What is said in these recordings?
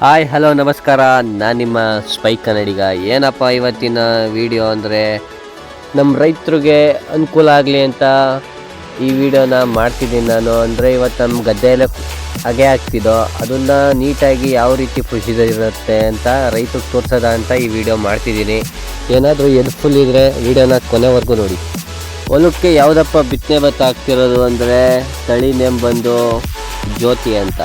Hi, hello, ನಮಸ್ಕಾರ. ನಾನು ನಿಮ್ಮ ಸ್ಪೈಕ್ ಕನ್ನಡಿಗ. ಏನಪ್ಪ ಇವತ್ತಿನ ವಿಡಿಯೋ ಅಂದರೆ ನಮ್ಮ ರೈತರಿಗೆ ಅನುಕೂಲ ಆಗಲಿ ಅಂತ ಈ ವಿಡಿಯೋನ ಮಾಡ್ತಿದ್ದೀನಿ ನಾನು. ಅಂದರೆ ಇವತ್ತು ನಮ್ಮ ಗದ್ದೆಯಲ್ಲೇ ಹಾಗೆ ಆಗ್ತಿದೋ ಅದನ್ನು ನೀಟಾಗಿ ಯಾವ ರೀತಿ ಪ್ರೊಸೀಜರ್ ಅಂತ ರೈತರಿಗೆ ತೋರ್ಸೋದ ಅಂತ ಈ ವಿಡಿಯೋ ಮಾಡ್ತಿದ್ದೀನಿ. ಏನಾದರೂ ಹೆಲ್ಪ್ಫುಲ್ ಇದ್ದರೆ ವಿಡಿಯೋನ ಕೊನೆವರೆಗೂ ನೋಡಿ. ಹೊಲಕ್ಕೆ ಯಾವುದಪ್ಪ ಬಿತ್ತನೆ ಭತ್ತ ಆಗ್ತಿರೋದು ಅಂದರೆ, ತಳಿ ನೇಮ್ ಬಂದು ಜ್ಯೋತಿ ಅಂತ.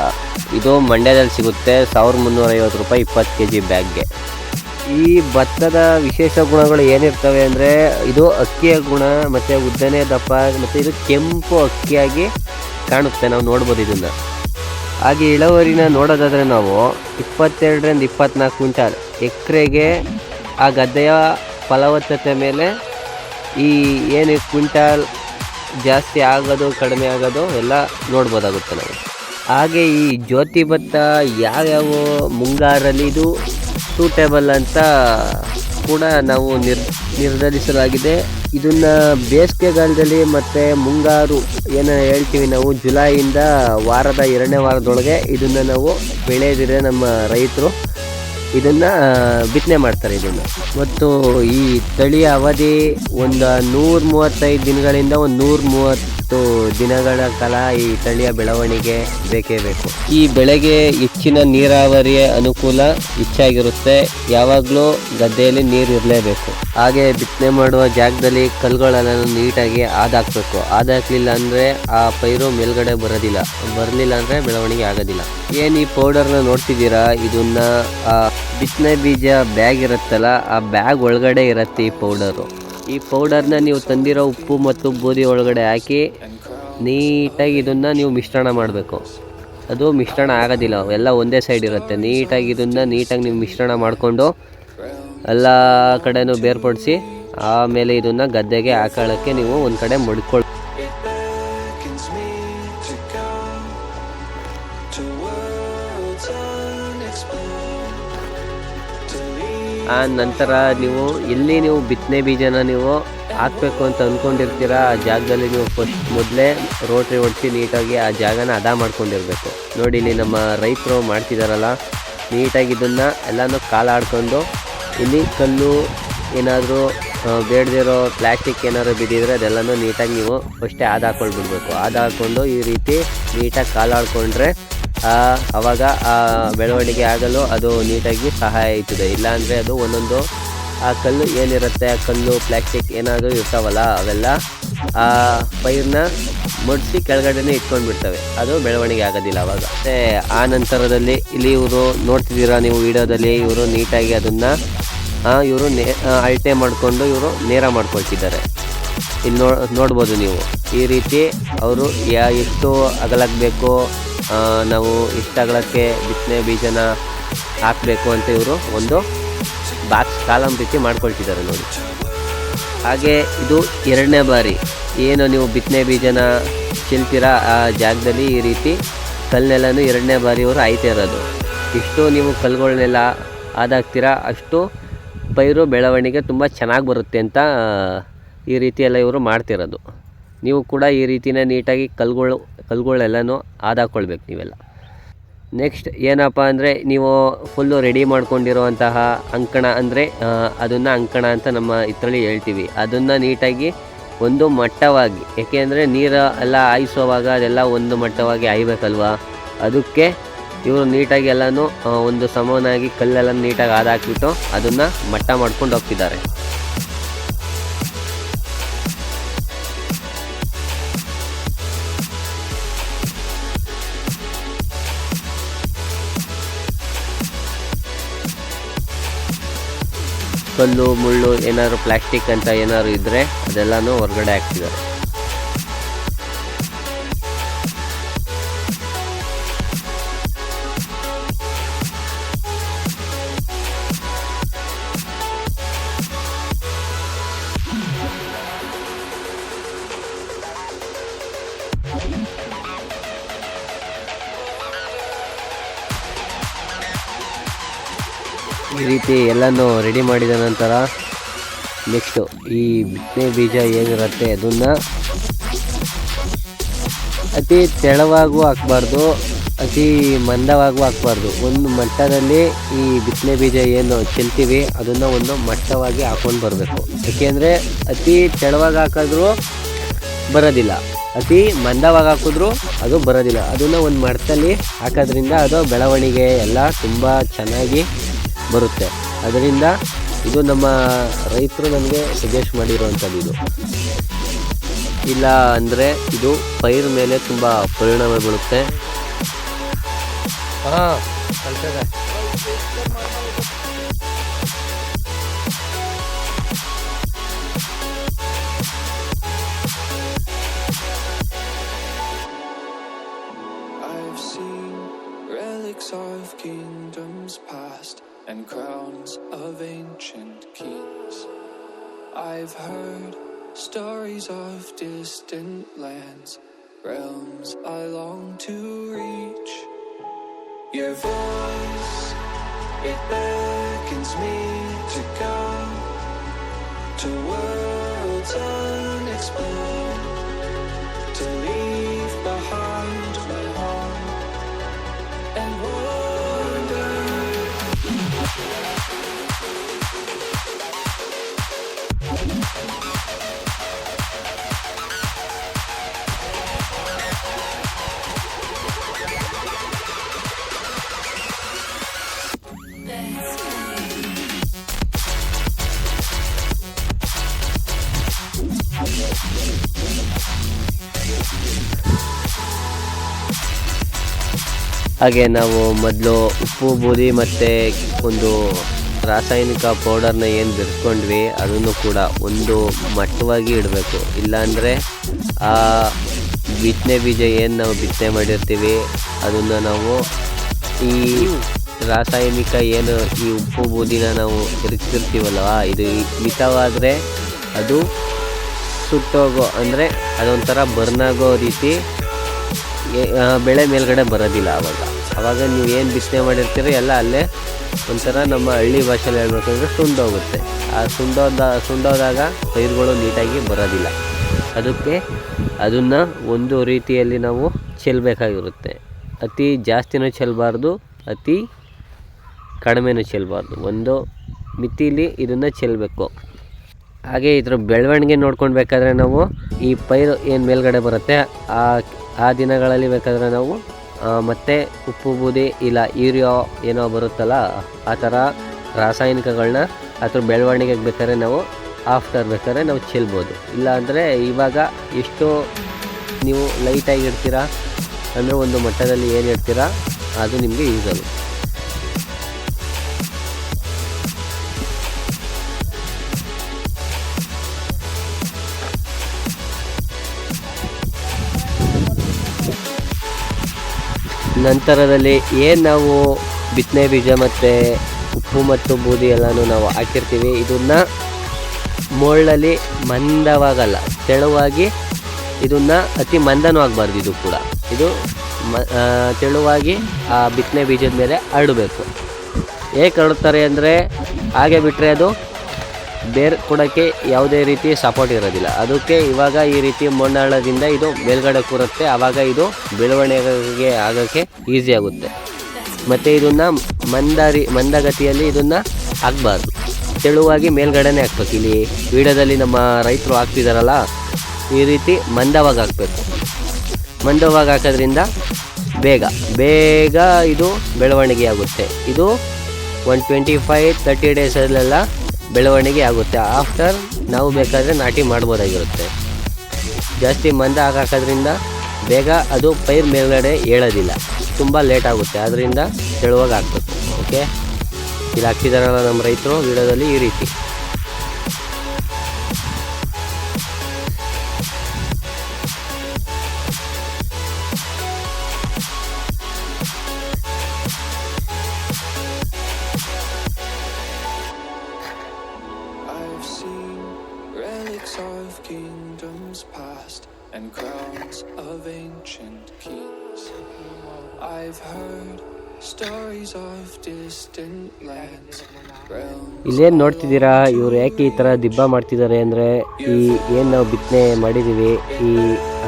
ಇದು ಮಂಡ್ಯದಲ್ಲಿ ಸಿಗುತ್ತೆ ಸಾವಿರದ ಮುನ್ನೂರೈವತ್ತು ರೂಪಾಯಿ ಇಪ್ಪತ್ತು ಕೆ ಜಿ ಬ್ಯಾಗ್ಗೆ. ಈ ಭತ್ತದ ವಿಶೇಷ ಗುಣಗಳು ಏನಿರ್ತವೆ ಅಂದರೆ ಇದು ಅಕ್ಕಿಯ ಗುಣ, ಮತ್ತು ಉದ್ದನೆ ದಪ್ಪ, ಮತ್ತು ಇದು ಕೆಂಪು ಅಕ್ಕಿಯಾಗಿ ಕಾಣುತ್ತೆ. ನಾವು ನೋಡ್ಬೋದು ಇದನ್ನು. ಹಾಗೆ ಇಳುವರಿನ ನೋಡೋದಾದರೆ ನಾವು ಇಪ್ಪತ್ತೆರಡರಿಂದ ಇಪ್ಪತ್ನಾಲ್ಕು ಕ್ವಿಂಟಾಲ್ ಎಕರೆಗೆ ಆ ಗದ್ದೆಯ ಫಲವತ್ತತೆ ಮೇಲೆ ಈ ಏನು ಕ್ವಿಂಟಾಲ್ ಜಾಸ್ತಿ ಆಗೋದು, ಕಡಿಮೆ ಆಗೋದು ಎಲ್ಲ ನೋಡ್ಬೋದಾಗುತ್ತೆ ನಾವು. ಹಾಗೆ ಈ ಜ್ಯೋತಿ ಭತ್ತ ಯಾವ್ಯಾವ ಮುಂಗಾರಲ್ಲಿ ಇದು ಸೂಟೇಬಲ್ ಅಂತ ಕೂಡ ನಾವು ನಿರ್, ನಿರ್ಧರಿಸಲಾಗಿದೆ. ಇದನ್ನು ಬೇಸಿಗೆಗಾಲದಲ್ಲಿ ಮತ್ತು ಮುಂಗಾರು ಏನು ಹೇಳ್ತೀವಿ ನಾವು ಜುಲೈಯಿಂದ ವಾರದ ಎರಡನೇ ವಾರದೊಳಗೆ ಇದನ್ನು ನಾವು ಬೆಳೆದಿದ್ರೆ ನಮ್ಮ ರೈತರು. ಇದನ್ನು ಬಿತ್ತನೆ ಮಾಡ್ತಾರೆ ಇದನ್ನು. ಮತ್ತು ಈ ತಳಿಯ ಅವಧಿ ಒಂದು ನೂರ ಮೂವತ್ತೈದು ದಿನಗಳಿಂದ ಒಂದು ನೂರ ಮೂವತ್ತು ದಿನಗಳ ಕಾಲ ಈ ತಳಿಯ ಬೆಳವಣಿಗೆ ಬೇಕೇ ಬೇಕು. ಈ ಬೆಳೆಗೆ ಹೆಚ್ಚಿನ ನೀರಾವರಿಯ ಅನುಕೂಲ ಹೆಚ್ಚಾಗಿರುತ್ತೆ. ಯಾವಾಗಲೂ ಗದ್ದೆಯಲ್ಲಿ ನೀರು ಇರಲೇಬೇಕು. ಹಾಗೆ ಬಿತ್ತನೆ ಮಾಡುವ ಜಾಗದಲ್ಲಿ ಕಲ್ಲುಗಳೆಲ್ಲ ನೀಟಾಗಿ ಆದಾಕ್ಬೇಕು ಆದಾಕ್ಲಿಲ್ಲ ಅಂದರೆ ಆ ಪೈರು ಮೇಲ್ಗಡೆ ಬರೋದಿಲ್ಲ. ಬರಲಿಲ್ಲ ಅಂದರೆ ಬೆಳವಣಿಗೆ ಆಗೋದಿಲ್ಲ. ಏನು ಈ ಪೌಡರ್ನ ನೋಡ್ತಿದ್ದೀರಾ? ಇದನ್ನ ಬಿತ್ತನೆ ಬೀಜ ಬ್ಯಾಗ್ ಇರುತ್ತಲ್ಲ, ಆ ಬ್ಯಾಗ್ ಒಳಗಡೆ ಇರುತ್ತೆ ಈ ಪೌಡರು ಈ ಪೌಡರ್ನ ನೀವು ತಂದಿರೋ ಉಪ್ಪು ಮತ್ತು ಬೂದಿ ಒಳಗಡೆ ಹಾಕಿ ನೀಟಾಗಿ ಇದನ್ನು ನೀವು ಮಿಶ್ರಣ ಮಾಡಬೇಕು. ಅದು ಮಿಶ್ರಣ ಆಗೋದಿಲ್ಲ, ಎಲ್ಲ ಒಂದೇ ಸೈಡ್ ಇರುತ್ತೆ. ನೀಟಾಗಿ ಇದನ್ನು ನೀಟಾಗಿ ನೀವು ಮಿಶ್ರಣ ಮಾಡಿಕೊಂಡು ಎಲ್ಲ ಕಡೆನೂ ಬೇರ್ಪಡಿಸಿ, ಆಮೇಲೆ ಇದನ್ನು ಗದ್ದೆಗೆ ಹಾಕೊಳ್ಳೋಕ್ಕೆ ನೀವು ಒಂದು ಕಡೆ ಮಡ್ಕೊಳ್ ಆ ನಂತರ ನೀವು ಎಲ್ಲಿ ನೀವು ಬಿತ್ತನೆ ಬೀಜನ ನೀವು ಹಾಕಬೇಕು ಅಂತ ಅಂದ್ಕೊಂಡಿರ್ತೀರ ಆ ಜಾಗದಲ್ಲಿ ನೀವು ಫಸ್ಟ್ ಮೊದಲೇ ರೋಟ್ರಿ ಹೊಡಿಸಿ ನೀಟಾಗಿ ಆ ಜಾಗನ ಹದ ಮಾಡ್ಕೊಂಡಿರ್ಬೇಕು. ನೋಡಿ ಇಲ್ಲಿ ನಮ್ಮ ರೈತರು ಮಾಡ್ತಿದ್ದಾರಲ್ಲ ನೀಟಾಗಿ ಇದನ್ನು ಎಲ್ಲನೂ ಕಾಲಾಡ್ಕೊಂಡು ಇಲ್ಲಿ ಕಲ್ಲು ಏನಾದರೂ ಬೇಡದಿರೋ ಪ್ಲಾಸ್ಟಿಕ್ ಏನಾದ್ರು ಬಿದ್ದಿದ್ರೆ ಅದೆಲ್ಲನೂ ನೀಟಾಗಿ ನೀವು ಫಸ್ಟೇ ಆದ ಬಿಡಬೇಕು ಆದ ಹಾಕ್ಕೊಂಡು ಈ ರೀತಿ ನೀಟಾಗಿ ಕಾಲಾಡ್ಕೊಂಡ್ರೆ ಅವಾಗ ಆ ಬೆಳವಣಿಗೆ ಆಗಲು ಅದು ನೀಟಾಗಿ ಸಹಾಯ ಆಯ್ತದೆ. ಇಲ್ಲಾಂದರೆ ಅದು ಒಂದೊಂದು ಆ ಕಲ್ಲು ಏನಿರುತ್ತೆ ಆ ಕಲ್ಲು ಪ್ಲಾಸ್ಟಿಕ್ ಏನಾದರೂ ಇರ್ತಾವಲ್ಲ ಅವೆಲ್ಲ ಆ ಪೈರ್ನ ಮುಡಿಸಿ ಕೆಳಗಡೆನೇ ಇಟ್ಕೊಂಡು ಬಿಡ್ತವೆ ಅದು ಬೆಳವಣಿಗೆ ಆಗೋದಿಲ್ಲ ಅವಾಗ. ಮತ್ತು ಆ ನಂತರದಲ್ಲಿ ಇಲ್ಲಿ ಇವರು ನೋಡ್ತಿದ್ದೀರಾ ನೀವು ವಿಡಿಯೋದಲ್ಲಿ ಇವರು ನೀಟಾಗಿ ಅದನ್ನು ಇವರು ನೇ ಅಳತೆ ಮಾಡಿಕೊಂಡು ಇವರು ನೇರ ಮಾಡ್ಕೊಳ್ತಿದ್ದಾರೆ. ಇಲ್ಲಿ ನೋಡ್ಬೋದು ನೀವು. ಈ ರೀತಿ ಅವರು ಯಾ ಎಷ್ಟು ಅಗಲಕ್ಕೆ ಬೇಕು ಆ, ನಾವು ಇಷ್ಟಗಳಕ್ಕೆ ಬಿತ್ತನೆ ಬೀಜನ ಹಾಕಬೇಕು ಅಂತ ಇವರು ಒಂದು ಬಾಕ್ಸ್ ಕಾಲಂ ರೀತಿ ಮಾಡ್ಕೊಳ್ತಿದ್ದಾರೆ ನೋಡಿ. ಹಾಗೆ ಇದು ಎರಡನೇ ಬಾರಿ ಏನು ನೀವು ಬಿತ್ತನೆ ಬೀಜನ ಚೆಲ್ತೀರಾ ಆ ಜಾಗದಲ್ಲಿ ಈ ರೀತಿ ಕಲ್ಲನ್ನೆಲ್ಲನೂ ಎರಡನೇ ಬಾರಿ ಇವರು ಆಯ್ತಾ ಇರೋದು. ಇಷ್ಟು ನೀವು ಕಲ್ಲುಗಳನ್ನೆಲ್ಲ ಅದಾಗ್ತೀರಾ ಅಷ್ಟು ಪೈರು ಬೆಳವಣಿಗೆ ತುಂಬ ಚೆನ್ನಾಗಿ ಬರುತ್ತೆ ಅಂತ ಈ ರೀತಿ ಎಲ್ಲ ಇವರು ಮಾಡ್ತಿರೋದು. ನೀವು ಕೂಡ ಈ ರೀತಿನೇ ನೀಟಾಗಿ ಕಲ್ಗಳು, ಕಲ್ಗಳೆಲ್ಲನೂ ಆದಾಕೊಳ್ಬೇಕು ನೀವೆಲ್ಲ. ನೆಕ್ಸ್ಟ್ ಏನಪ್ಪ ಅಂದರೆ ನೀವು ಫುಲ್ಲು ರೆಡಿ ಮಾಡ್ಕೊಂಡಿರುವಂತಹ ಅಂಕಣ ಅಂದರೆ ಅದನ್ನು ಅಂಕಣ ಅಂತ ನಮ್ಮ ಇದರಲ್ಲಿ ಹೇಳ್ತೀವಿ. ಅದನ್ನು ನೀಟಾಗಿ ಒಂದು ಮಟ್ಟವಾಗಿ ಏಕೆಂದರೆ ನೀರು ಎಲ್ಲ ಹಾಯಿಸೋವಾಗ ಅದೆಲ್ಲ ಒಂದು ಮಟ್ಟವಾಗಿ ಹಾಯ್ಬೇಕಲ್ವಾ? ಅದಕ್ಕೆ ಇವರು ನೀಟಾಗಿ ಎಲ್ಲನೂ ಒಂದು ಸಮನಾಗಿ ಕಲ್ಲೆಲ್ಲ ನೀಟಾಗಿ ಆದಾಕ್ಬಿಟ್ಟು ಅದನ್ನು ಮಟ್ಟ ಮಾಡ್ಕೊಂಡು ಹೋಗ್ತಿದ್ದಾರೆ. ಕಲ್ಲು ಮುಳ್ಳು ಏನಾದ್ರು ಪ್ಲಾಸ್ಟಿಕ್ ಅಂತ ಏನಾದ್ರು ಇದ್ರೆ ಅದೆಲ್ಲಾನು ಹೊರಗಡೆ ಹಾಕ್ತಿದ್ದಾರೆ. ರೀತಿ ಎಲ್ಲನೂ ರೆಡಿ ಮಾಡಿದ ನಂತರ ನೆಕ್ಸ್ಟು ಈ ಬಿತ್ತನೆ ಬೀಜ ಏನಿರುತ್ತೆ ಅದನ್ನು ಅತಿ ತೆಳವಾಗೂ ಹಾಕ್ಬಾರ್ದು, ಅತಿ ಮಂದವಾಗೂ ಹಾಕ್ಬಾರ್ದು. ಒಂದು ಮಟ್ಟದಲ್ಲಿ ಈ ಬಿತ್ತನೆ ಬೀಜ ಏನು ಚೆಲ್ತೀವಿ, ಅದನ್ನು ಒಂದು ಮಟ್ಟವಾಗಿ ಹಾಕ್ಕೊಂಡು ಬರಬೇಕು. ಯಾಕೆಂದರೆ ಅತಿ ತೆಳವಾಗಿ ಹಾಕಿದ್ರೂ ಬರೋದಿಲ್ಲ. ಅತಿ ಮಂದವಾಗಿ ಹಾಕಿದ್ರೂ ಅದು ಬರೋದಿಲ್ಲ. ಅದನ್ನು ಒಂದು ಮಟ್ಟದಲ್ಲಿ ಹಾಕೋದ್ರಿಂದ ಅದು ಬೆಳವಣಿಗೆ ಎಲ್ಲ ತುಂಬ ಚೆನ್ನಾಗಿ ಬರುತ್ತೆ. ಅದರಿಂದ ಇದು ನಮ್ಮ ರೈತರು ನನಗೆ ಸಜೆಸ್ಟ್ ಮಾಡಿರುವಂಥದ್ದು ಇದು. ಇಲ್ಲ ಅಂದರೆ ಇದು ಪೈರ್ ಮೇಲೆ ತುಂಬ ಪರಿಣಾಮ ಬೀಳುತ್ತೆ. ಹಾಂ I've seen relics of kingdoms past and crowns of ancient kings. I've heard stories of distant lands, realms I long to reach. Your voice, it beckons me to go to worlds unexplored, ಹಾಗೆ ನಾವು ಮೊದಲು ಉಪ್ಪು, ಬೂದಿ ಮತ್ತು ಒಂದು ರಾಸಾಯನಿಕ ಪೌಡರ್ನ ಏನು ಬೆರೆಸ್ಕೊಂಡ್ವಿ ಅದನ್ನು ಕೂಡ ಒಂದು ಮಟ್ಟವಾಗಿ ಇಡಬೇಕು. ಇಲ್ಲಾಂದರೆ ಆ ಬಿತ್ತನೆ ಬೀಜ ಏನು ನಾವು ಬಿತ್ತನೆ ಮಾಡಿರ್ತೀವಿ, ಅದನ್ನು ನಾವು ಈ ರಾಸಾಯನಿಕ ಏನು ಈ ಉಪ್ಪು, ಬೂದಿನ ನಾವು ತಿರುಗಿಸಿರ್ತೀವಲ್ವ ಇದು ಮಿತವಾದರೆ ಅದು ಸುಟ್ಟೋಗೋ, ಅಂದರೆ ಅದೊಂಥರ ಬರ್ನಾಗೋ ರೀತಿ ಬೆಳೆ ಮೇಲ್ಗಡೆ ಬರೋದಿಲ್ಲ ಆವಾಗ. ಆವಾಗ ನೀವು ಏನು ಬಿಸ್ನೆ ಮಾಡಿರ್ತೀರಿ ಎಲ್ಲ ಅಲ್ಲೇ ಒಂಥರ ನಮ್ಮ ಹಳ್ಳಿ ಭಾಷೆಯಲ್ಲಿ ಹೇಳ್ಬೇಕಂದ್ರೆ ಸುಂಡೋಗುತ್ತೆ ಆ ಸುಂಡೋದ, ಸುಂಡೋದಾಗ ಪೈರುಗಳು ನೀಟಾಗಿ ಬರೋದಿಲ್ಲ. ಅದಕ್ಕೆ ಅದನ್ನು ಒಂದು ರೀತಿಯಲ್ಲಿ ನಾವು ಚೆಲ್ಲಬೇಕಾಗಿರುತ್ತೆ ಅತಿ ಜಾಸ್ತಿನೂ ಚೆಲ್ಲಬಾರ್ದು ಅತಿ ಕಡಿಮೆನೂ ಚೆಲ್ಲಬಾರ್ದು ಒಂದು ಮಿತಿಲಿ ಇದನ್ನು ಚೆಲ್ಲಬೇಕು ಹಾಗೆ ಇದ್ರ ಬೆಳವಣಿಗೆ ನೋಡ್ಕೊಳ್ಬೇಕಾದ್ರೆ ನಾವು ಈ ಪೈರು ಏನು ಮೇಲ್ಗಡೆ ಬರುತ್ತೆ, ಆ ಆ ದಿನಗಳಲ್ಲಿ ಬೇಕಾದರೆ ನಾವು ಮತ್ತೆ ಉಪ್ಪು, ಬೂದಿ, ಇಲ್ಲ, ಯೂರಿಯೋ ಏನೋ ಬರುತ್ತಲ್ಲ, ಆ ಥರ ರಾಸಾಯನಿಕಗಳನ್ನ ಅದ್ರ ಬೆಳವಣಿಗೆಗೆ ಬೇಕಾದ್ರೆ ನಾವು ಆಫ್ಟರ್ ಬೇಕಾದ್ರೆ ನಾವು ಚೆಲ್ಬೋದು. ಇಲ್ಲಾಂದರೆ ಇವಾಗ ಎಷ್ಟು ನೀವು ಲೈಟಾಗಿ ಇಡ್ತೀರಾ, ಅಂದರೆ ಒಂದು ಮಟ್ಟದಲ್ಲಿ ಏನು ಇಡ್ತೀರಾ, ಅದು ನಿಮಗೆ ಯೂಸ್ ಆಗುತ್ತೆ. ನಂತರದಲ್ಲಿ ಏನು ನಾವು ಬಿತ್ತನೆ ಬೀಜ ಮತ್ತು ಉಪ್ಪು ಮತ್ತು ಬೂದಿ ಎಲ್ಲನೂ ನಾವು ಹಾಕಿರ್ತೀವಿ ಇದನ್ನು ಮೋಳ್ಳಲ್ಲಿ ಮಂದವಾಗಲ್ಲ, ತೆಳುವಾಗಿ ಇದನ್ನು ಅತಿ ಮಂದನೂ ಆಗಬಾರ್ದು ಇದು ಕೂಡ. ಇದು ಮ ತೆಳುವಾಗಿ ಆ ಬಿತ್ತನೆ ಬೀಜದ ಮೇಲೆ ಹರಡಬೇಕು ಹೇಗೆ ಹರಡುತ್ತಾರೆ ಅಂದರೆ, ಹಾಗೆ ಬಿಟ್ಟರೆ ಅದು ಬೇರೆ ಕೊಡೋಕ್ಕೆ ಯಾವುದೇ ರೀತಿ ಸಪೋರ್ಟ್ ಇರೋದಿಲ್ಲ. ಅದಕ್ಕೆ ಇವಾಗ ಈ ರೀತಿ ಮಣ್ಣಾಳದಿಂದ ಇದು ಮೇಲ್ಗಡೆ ಕೂರುತ್ತೆ. ಆವಾಗ ಇದು ಬೆಳವಣಿಗೆಗೆ ಆಗೋಕ್ಕೆ ಈಸಿ ಆಗುತ್ತೆ. ಮತ್ತು ಇದನ್ನು ಮಂದಾರಿ, ಮಂದಗತಿಯಲ್ಲಿ ಇದನ್ನು ಹಾಕ್ಬಾರ್ದು. ತೆಳುವಾಗಿ ಮೇಲ್ಗಡೆನೇ ಹಾಕ್ಬೇಕು. ಇಲ್ಲಿ ವಿಡಿಯೋದಲ್ಲಿ ನಮ್ಮ ರೈತರು ಹಾಕ್ತಿದಾರಲ್ಲ, ಈ ರೀತಿ ಮಂದವಾಗಿ ಹಾಕಬೇಕು. ಮಂದವಾಗಿ ಹಾಕೋದ್ರಿಂದ ಬೇಗ ಬೇಗ ಇದು ಬೆಳವಣಿಗೆ ಆಗುತ್ತೆ. ಇದು ಒನ್ ಟ್ವೆಂಟಿ ಫೈವ್ ತರ್ಟಿ ಡೇಸಲ್ಲೆಲ್ಲ ಬೆಳವಣಿಗೆ ಆಗುತ್ತೆ. ಆಫ್ಟರ್ ನಾವು ಬೇಕಾದರೆ ನಾಟಿ ಮಾಡ್ಬೋದಾಗಿರುತ್ತೆ. ಜಾಸ್ತಿ ಮಂದ ಹಾಕೋದ್ರಿಂದ ಬೇಗ ಅದು ಪೈರ್ ಮೇಲ್ಗಡೆ ಏಳೋದಿಲ್ಲ. ತುಂಬ ಲೇಟ್ ಆಗುತ್ತೆ. ಅದರಿಂದ ತೆಳುವಾಗ ಹಾಕ್ಬೇಕು ಓಕೆ ಇದು ಹಾಕ್ತಿದಾರಲ್ಲ ನಮ್ಮ ರೈತರು ಗಿಡದಲ್ಲಿ ಈ ರೀತಿ. ಇಲ್ಲೇನು ನೋಡ್ತಿದ್ದೀರಾ? ಇವ್ರು ಯಾಕೆ ಈ ಥರ ದಿಬ್ಬ ಮಾಡ್ತಿದ್ದಾರೆ ಅಂದರೆ ಈ ಏನು ನಾವು ಬಿತ್ತನೆ ಮಾಡಿದ್ದೀವಿ, ಈ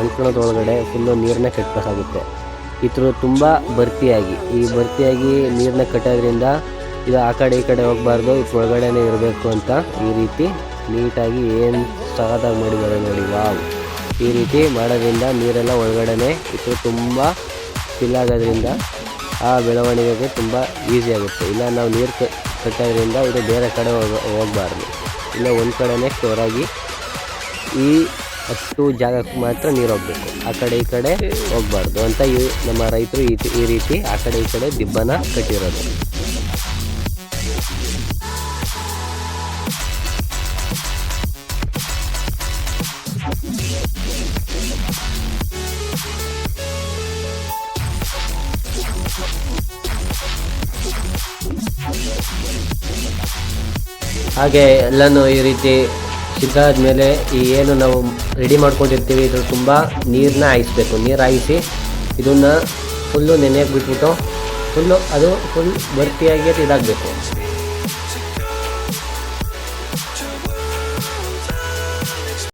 ಅಂಕಣದೊಳಗಡೆ ಫುಲ್ಲು ನೀರನ್ನ ಕಟ್ಟಬೇಕಾಗುತ್ತೆ ಈ ಥರ ತುಂಬ ಭರ್ತಿಯಾಗಿ ಈ ಭರ್ತಿಯಾಗಿ ನೀರನ್ನ ಕಟ್ಟೋದ್ರಿಂದ ಇದು ಆ ಕಡೆ ಈ ಕಡೆ ಹೋಗಬಾರ್ದು ಒಳಗಡೆನೇ ಇರಬೇಕು ಅಂತ ಈ ರೀತಿ ನೀಟಾಗಿ ಏನು ಸಗದಾಗಿ ಮಾಡಿದ್ದಾರೆ ನೋಡಿ, ವಾವ್. ಈ ರೀತಿ ಮಾಡೋದ್ರಿಂದ ನೀರೆಲ್ಲ ಒಳಗಡೆನೆ ಇದು ತುಂಬ ಫಿಲ್ ಆಗೋದ್ರಿಂದ ಆ ಬೆಳವಣಿಗೆಗೆ ತುಂಬ ಈಸಿ ಆಗುತ್ತೆ. ಇಲ್ಲ ನಾವು ನೀರು ಕಟ್ಟೋದ್ರಿಂದ ಇದು ಬೇರೆ ಕಡೆ ಹೋಗ, ಹೋಗಬಾರ್ದು. ಇಲ್ಲ ಒಂದು ಕಡೆನೇ ಸ್ಟೋರ್ ಆಗಿ ಈ ಅಷ್ಟು ಜಾಗಕ್ಕೆ ಮಾತ್ರ ನೀರು ಹೋಗಬೇಕು. ಆ ಕಡೆ ಈ ಕಡೆ ಹೋಗಬಾರ್ದು ಅಂತ ಈ ನಮ್ಮ ರೈತರು ಈ ಈ ರೀತಿ ಆ ಕಡೆ ಈ ಕಡೆ ದಿಬ್ಬನ ಕಟ್ಟಿರೋದು. ಹಾಗೆ ಎಲ್ಲನೂ ಈ ರೀತಿ ಸಿದ್ಧ ಆದಮೇಲೆ ಈ ಏನು ನಾವು ರೆಡಿ ಮಾಡ್ಕೊಂಡಿರ್ತೀವಿ ಇದ್ರ ತುಂಬ ನೀರನ್ನ ಹಾಯಿಸ್ಬೇಕು. ನೀರು ಹಾಯಿಸಿ ಇದನ್ನು ಫುಲ್ಲು ನೆನೆಯಕ್ಕೆ ಬಿಟ್ಬಿಟ್ಟು ಫುಲ್ಲು ಅದು ಫುಲ್ ಭರ್ತಿಯಾಗಿ ಇದಾಗಬೇಕು.